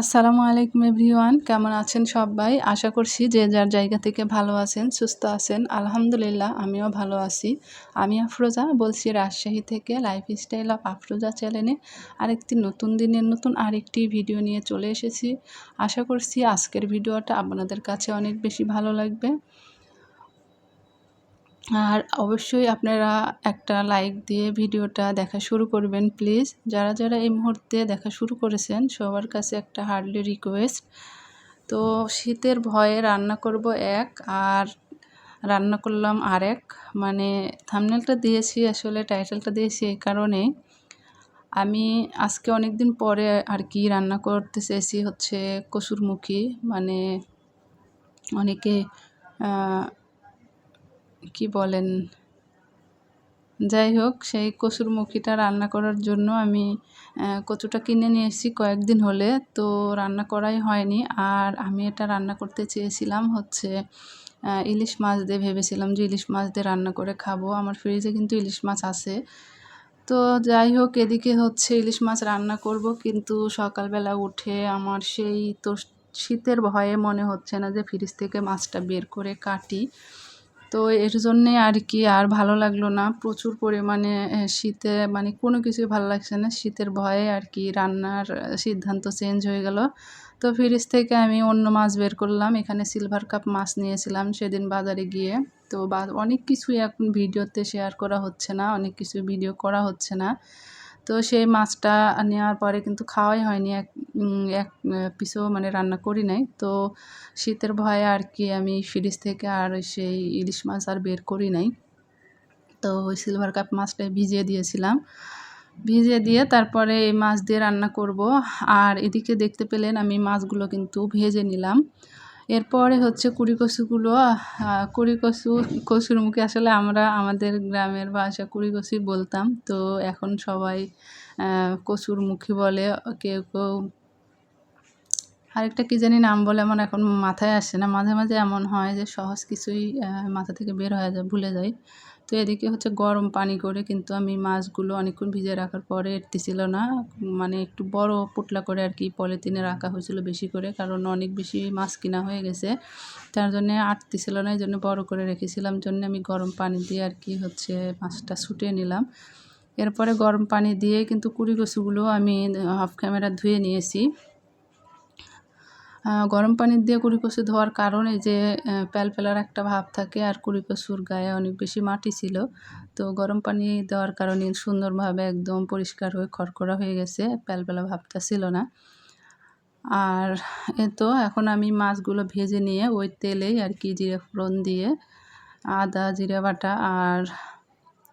আসসালামু আলাইকুম এভরিওয়ান, কেমন আছেন সবাই? আশা করছি যে যার জায়গা থেকে ভালো আছেন, সুস্থ আছেন, আলহামদুলিল্লাহ আমিও ভালো আছি। আমি আফরোজা বলছি রাজশাহী থেকে লাইফ স্টাইল অফ আফরোজা চ্যানেলে আরেকটি নতুন দিনের নতুন আরেকটি ভিডিও নিয়ে চলে এসেছি। আশা করছি আজকের ভিডিওটা আপনাদের কাছে অনেক বেশি ভালো লাগবে। আর অবশ্যই আপনারা একটা লাইক দিয়ে ভিডিওটা দেখা শুরু করবেন প্লিজ যারা যারা এই মুহূর্তে দেখা শুরু করেছেন, সবার কাছে একটা হার্ডলি রিকোয়েস্ট তো শীতের ভয়ে রান্না করব এক, আর রান্না করলাম আরেক। মানে থামনেলটা দিয়েছি, আসলে টাইটেলটা দিয়েছি এই কারণে আমি আজকে অনেক দিন পরে আর কি রান্না করতে চেয়েছি হচ্ছে কসুরমুখী মানে অনেকে কি বলেন? যাই হোক সেই কচুর মুখিটা রান্না করার জন্য আমি কচুটা কিনে নিয়ে এসেছি কয়েকদিন হলে। তো রান্না করাই হয়নি। আর আমি এটা রান্না করতে চেয়েছিলাম হচ্ছে ইলিশ মাছ দিয়ে। ভেবেছিলাম যে ইলিশ মাছ দিয়ে রান্না করে খাব। আমার ফ্রিজে কিন্তু ইলিশ মাছ আছে। তো যাই হোক এদিকে হচ্ছে ইলিশ মাছ রান্না করব। কিন্তু সকালবেলা উঠে আমার সেই তো শীতের ভয়ে মনে হচ্ছে না যে ফ্রিজ থেকে মাছটা বের করে কাটি। তো এর জন্যে আর কি আর ভালো লাগল না। প্রচুর পরিমাণে শীতে মানে কোনো কিছুই ভালো লাগছে না। শীতের ভয়ে আর কি রান্নার সিদ্ধান্ত চেঞ্জ হয়ে গেল। তো ফ্রিজ থেকে আমি অন্য মাছ বের করলাম। এখানে সিলভার কাপ মাছ নিয়েছিলাম সেদিন বাজারে গিয়ে। তো অনেক কিছুই এখন ভিডিওতে শেয়ার করা হচ্ছে না, অনেক কিছু ভিডিও করা হচ্ছে না। তো সেই মাছটা নেওয়ার পরে কিন্তু খাওয়াই হয়নি। এক এক পিসও মানে রান্না করি নাই। তো শীতের ভয়ে আর কি আমি ফ্রিজ থেকে আর সেই ইলিশ মাছ আর বের করি নাই। তো ওই সিলভার কাপ মাছটাই ভিজিয়ে দিয়েছিলাম। ভিজিয়ে দিয়ে তারপরে এই মাছ দিয়ে রান্না করব। আর এদিকে দেখতে পেলেন আমি মাছগুলো কিন্তু ভেজে নিলাম। এরপরে হচ্ছে কুড়ি কচুগুলো কুড়ি কচু কচুর মুখে আসলে আমরা আমাদের গ্রামের ভাষা কুড়ি কচুই বলতাম। তো এখন সবাই কচুর মুখী বলে, কেউ কেউ আরেকটা কী জানি নাম বলে, আমার এখন মাথায় আসে না। মাঝে মাঝে এমন হয় যে সহজ কিছুই মাথা থেকে বের হয়ে যায়, ভুলে যায় তো এদিকে হচ্ছে গরম পানি করে কিন্তু আমি মাছগুলো অনেকক্ষণ ভিজে রাখার পরে এটতেছিল না। মানে একটু বড় পুটলা করে আর কি পলিথিনে রাখা হয়েছিল বেশি করে, কারণ অনেক বেশি মাছ কিনা হয়ে গেছে। তার জন্যে আটতেছিল না এই জন্য বড় করে রেখেছিলাম। জন্য আমি গরম পানি দিয়ে আর কি হচ্ছে মাছটা ছুটিয়ে নিলাম। এরপরে গরম পানি দিয়ে কিন্তু কুড়ি কচুগুলো আমি হাফ ক্যামেরা ধুয়ে নিয়েছি। গরম পানি দিয়ে কুড়ি কচু ধোয়ার কারণে যে প্যালপেলার একটা ভাব থাকে আর কুড়ি কচুর গায়ে অনেক বেশি মাটি ছিল। তো গরম পানি দেওয়ার কারণে সুন্দরভাবে একদম পরিষ্কার হয়ে খড়খড়া হয়ে গেছে, প্যালপেলা ভাবটা ছিল না। আর এ তো এখন আমি মাছগুলো ভেজে নিয়ে ওই তেলেই আর কি জিরে ফোড়ন দিয়ে, আদা, জিরে বাটা আর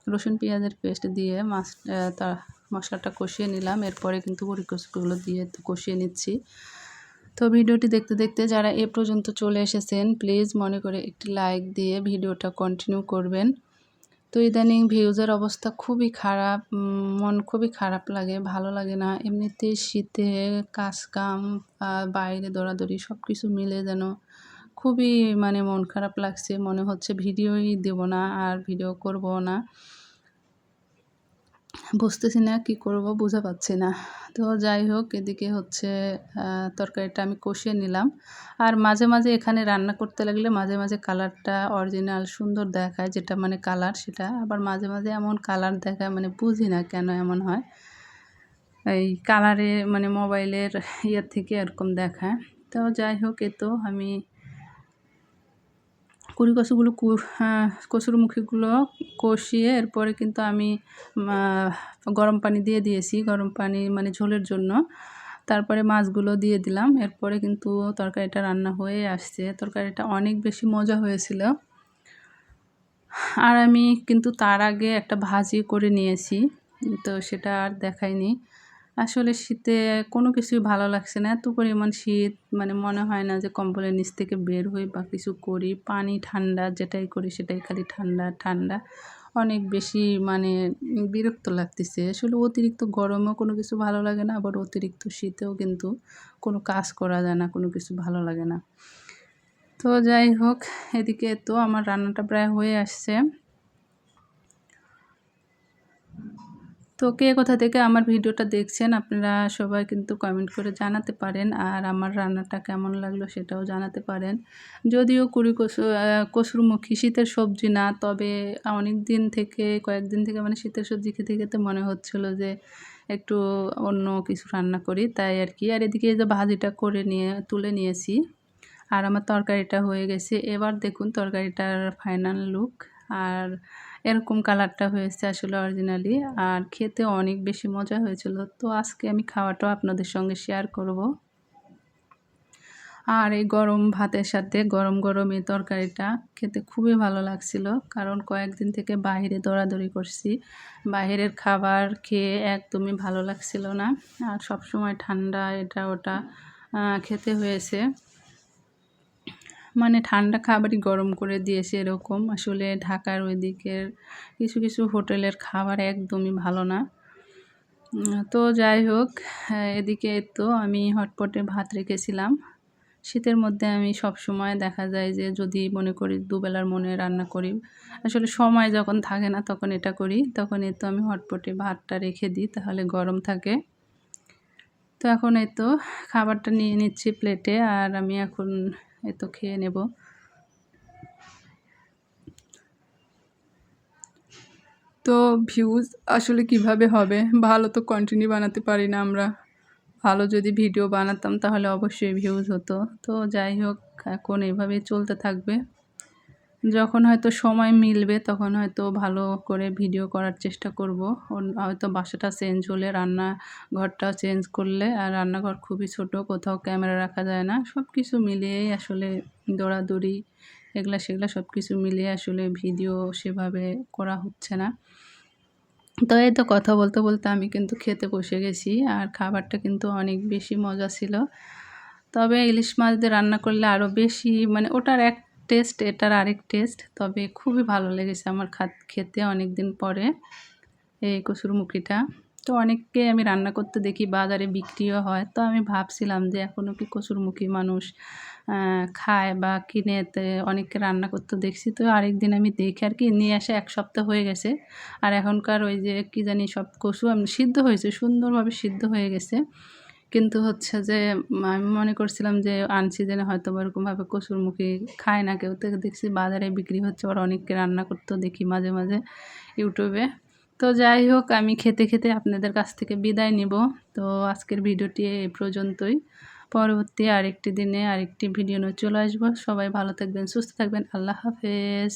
রসুন পেঁয়াজের পেস্ট দিয়ে মাছ তা মশলাটা কষিয়ে নিলাম। এরপরে কিন্তু কুড়ি কচুগুলো দিয়ে কষিয়ে নিচ্ছি। তো ভিডিওটি দেখতে দেখতে যারা এ পর্যন্ত চলে এসেছেন, প্লিজ মনে করে একটি লাইক দিয়ে ভিডিওটা কন্টিনিউ করবেন। তো ইদানিং ভিউজের অবস্থা খুবই খারাপ মন খুবই খারাপ লাগে, ভালো লাগে না। এমনিতে শীতে কাজ কাম বাইরে দৌড়াদৌড়ি সব কিছু মিলে যেন খুবই মানে মন খারাপ লাগছে। মনে হচ্ছে ভিডিওই দেব না আর ভিডিও করব না। বুঝতেছি না কি করব, বুঝে পাচ্ছি না। তো যাই হোক, এদিকে হচ্ছে তরকারিটা আমি কষিয়ে নিলাম। আর মাঝে মাঝে এখানে রান্না করতে লাগলে মাঝে মাঝে কালারটা অরিজিনাল, সুন্দর দেখায়, যেটা মানে কালার সেটা। আবার মাঝে মাঝে এমন কালার দেখায় মানে বুঝি না কেন এমন হয়। এই কালারে মানে মোবাইলের ইয়ের থেকে এরকম দেখায়। তো যাই হোক এ তো আমি কুড়ি কচুগুলো কচুর মুখিগুলো কষিয়ে এরপরে কিন্তু আমি গরম পানি দিয়ে দিয়েছি, গরম পানি মানে ঝোলের জন্য। তারপরে মাছগুলো দিয়ে দিলাম, এরপরে কিন্তু তরকারিটা রান্না হয়ে আসছে। তরকারিটা অনেক বেশি মজা হয়েছিল। আর আমি কিন্তু তার আগে একটা ভাজি করে নিয়েছি, তো সেটা আর দেখাইনি। আসলে শীতে কোনো কিছুই ভালো লাগছে না। এত পরিমাণ শীত মানে মনে হয় না যে কম্বলের নিচ থেকে বের হই বা কিছু করি। পানি ঠান্ডা, যেটাই করি সেটাই খালি ঠান্ডা ঠান্ডা। অনেক বেশি মানে বিরক্ত লাগতেছে। আসলে অতিরিক্ত গরমেও কোনো কিছু ভালো লাগে না, আবার অতিরিক্ত শীতেও কিন্তু কোনো কাজ করা যায় না, কোনো কিছু ভালো লাগে না। তো যাই হোক, এদিকে তো আমার রান্নাটা প্রায় হয়ে আসছে। তো কে কোথা থেকে আমার ভিডিওটা দেখছেন আপনারা সবাই কিন্তু কমেন্ট করে জানাতে পারেন আর আমার রান্নাটা কেমন লাগল সেটাও জানাতে পারেন। যদিও কুড়ি কসু কসুরমুখী শীতের সবজি না, তবে অনেক দিন থেকে, কয়েকদিন থেকে মানে শীতের সবজি খেতে খেতে মনে হচ্ছিল যে একটু অন্য কিছু রান্না করি, তাই আর কি। আর এদিকে যে ভাজিটা করে নিয়ে, তুলে নিয়েছি। আর আমার তরকারিটা হয়ে গেছে। এবার দেখুন তরকারিটার ফাইনাল লুক আর এরকম কালারটা হয়েছে আসলে অরিজিনালি আর খেতে অনেক বেশি মজা হয়েছিল। তো আজকে আমি খাওয়াটাও আপনাদের সঙ্গে শেয়ার করব। আর এই গরম ভাতের সাথে গরম গরম এই তরকারিটা খেতে খুবই ভালো লাগছিল। কারণ কয়েকদিন থেকে বাইরে দৌড়াদৌড়ি করছি। বাইরের খাবার খেয়ে একদমই ভালো লাগছিল না। আর সব সময় ঠান্ডা এটা ওটা খেতে হয়েছে। মানে ঠান্ডা খাবারই গরম করে দিয়েছে এরকম। আসলে ঢাকার ওই দিকের কিছু কিছু হোটেলের খাবার একদমই ভালো না। তো যাই হোক এদিকে তো আমি হটপটে ভাত রেখেছিলাম। শীতের মধ্যে আমি সব সময় দেখা যায় যে যদি মনে করি দুবেলার মনে রান্না করি, আসলে সময় যখন থাকে না তখন এটা করি তখন এই তো আমি হটপটে ভাতটা রেখে দিই, তাহলে গরম থাকে। তো এখন এই তো খাবারটা নিয়ে নিচ্ছি প্লেটে, আর আমি এখন এই তো খেয়ে নেব। তো ভিউজ আসলে কীভাবে হবে? ভালো তো কন্টিনিউ বানাতে পারি না আমরা। ভালো যদি ভিডিও বানাতাম তাহলে অবশ্যই ভিউজ হতো। তো যাই হোক, এখন এভাবে চলতে থাকবে। যখন হয়তো সময় মিলবে, তখন হয়তো ভালো করে ভিডিও করার চেষ্টা করব। হয়তো বাসাটা চেঞ্জ হলে রান্না ঘরটা চেঞ্জ করলে, আর রান্নাঘর খুবই ছোট, কোথাও ক্যামেরা রাখা যায় না। সব কিছু মিলিয়েই আসলে দৌড়াদৌড়ি, এগুলা সেগুলা সব কিছু মিলিয়ে আসলে ভিডিও সেভাবে করা হচ্ছে না। তো এই তো কথা বলতে বলতে আমি কিন্তু খেতে বসে গেছি, আর খাবারটা কিন্তু অনেক বেশি মজা ছিল। তবে ইলিশ মাছ দিয়ে রান্না করলে আরও বেশি মানে ওটার এক টেস্ট, এটার আরেক টেস্ট। তবে খুবই ভালো লেগেছে আমার খেতে অনেক দিন পরে এই কসুরমুখিটা তো অনেককে আমি রান্না করতে দেখি, বাজারে বিক্রিও হয়। তো আমি ভাবছিলাম যে এখনও কি কসুরমুখী মানুষ খায় বা কিনে অনেককে রান্না করতে দেখছি। তো আরেকদিন আমি দেখে আর কি নিয়ে আসে, এক সপ্তাহ হয়ে গেছে। আর এখনকার ওই যে কী জানি সব কচু আমি সিদ্ধ হয়েছে, সুন্দরভাবে সিদ্ধ হয়ে গেছে। কিন্তু হচ্ছে যে আমি মনে করছিলাম যে আনসিজনে হয়তো এরকমভাবে কচুরমুখী খায় না কেউ। তো দেখছি বাজারে বিক্রি হচ্ছে ওরা অনেককে রান্না করতেও দেখি মাঝে মাঝে ইউটিউবে। তো যাই হোক, আমি খেতে খেতে আপনাদের কাছ থেকে বিদায় নিব। তো আজকের ভিডিওটি এই পর্যন্তই। পরবর্তী আরেকটি দিনে আরেকটি ভিডিও নিয়ে চলে আসব। সবাই ভালো থাকবেন, সুস্থ থাকবেন। আল্লাহ হাফেজ।